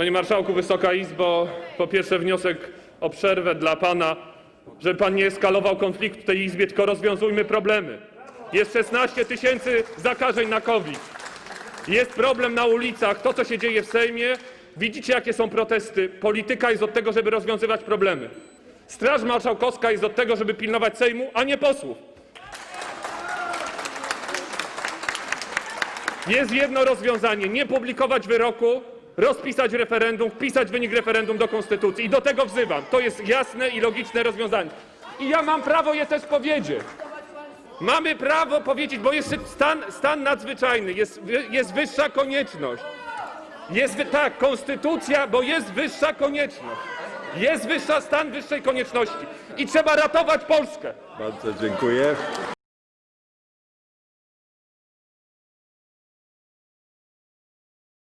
Panie Marszałku, Wysoka Izbo, po pierwsze wniosek o przerwę dla Pana, żeby Pan nie eskalował konfliktu w tej Izbie, tylko rozwiązujmy problemy. Jest 16 tysięcy zakażeń na COVID. Jest problem na ulicach, to co się dzieje w Sejmie. Widzicie, jakie są protesty. Polityka jest od tego, żeby rozwiązywać problemy. Straż Marszałkowska jest od tego, żeby pilnować Sejmu, a nie posłów. Jest jedno rozwiązanie: nie publikować wyroku, rozpisać referendum, wpisać wynik referendum do konstytucji. I do tego wzywam. To jest jasne i logiczne rozwiązanie. I ja mam prawo je też powiedzieć. Mamy prawo powiedzieć, bo jest stan, stan nadzwyczajny, jest, jest wyższa konieczność. Jest tak, konstytucja, bo jest wyższa konieczność. Jest wyższa stan wyższej konieczności. I trzeba ratować Polskę. Bardzo dziękuję.